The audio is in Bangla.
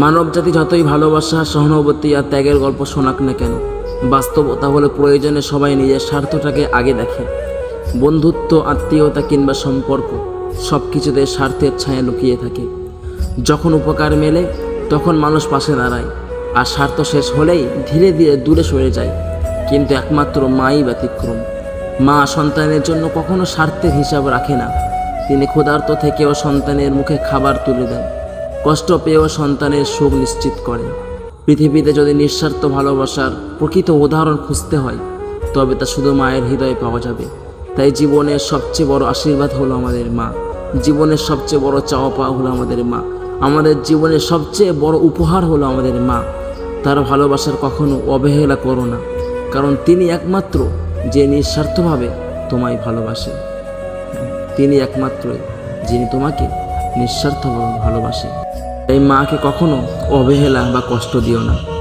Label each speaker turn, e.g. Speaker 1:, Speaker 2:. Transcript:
Speaker 1: মানবজাতি যতই ভালোবাসা, সহানুভূতি আর ত্যাগের গল্প শোনাক না কেন বাস্তবতা হলে প্রয়োজনে সবাই নিজের স্বার্থটাকে আগে দেখে। বন্ধুত্ব, আত্মীয়তা কিংবা সম্পর্ক সব কিছুতে স্বার্থের ছায়া লুকিয়ে থাকে। যখন উপকার মেলে, তখন মানুষ পাশে দাঁড়ায়, আর স্বার্থ শেষ হলেই ধীরে ধীরে দূরে সরে যায়। কিন্তু একমাত্র মাই ব্যতিক্রম। মা সন্তানের জন্য কখনো স্বার্থের হিসাব রাখে না। তিনি ক্ষুধার্ত থেকেও সন্তানের মুখে খাবার তুলে দেন। কষ্ট পেয়েও সন্তানের সুখ নিশ্চিত করে। পৃথিবীতে যদি নিঃস্বার্থ ভালোবাসার প্রকৃত উদাহরণ খুঁজতে হয়, তবে তা শুধু মায়ের হৃদয়ে পাওয়া যাবে। তাই জীবনের সবচেয়ে বড় আশীর্বাদ হলো আমাদের মা। জীবনের সবচেয়ে বড় চাওয়া পাওয়া হলো আমাদের মা। আমাদের জীবনের সবচেয়ে বড় উপহার হলো আমাদের মা। তার ভালোবাসার কখনো অবহেলা করো না, কারণ তিনি একমাত্র যে নিঃস্বার্থভাবে তোমায় ভালোবাসে। তিনি একমাত্রই যিনি তোমাকে নিঃস্বার্থভাবে ভালোবাসে। তাই মাকে কখনো অবহেলা বা কষ্ট দিও না।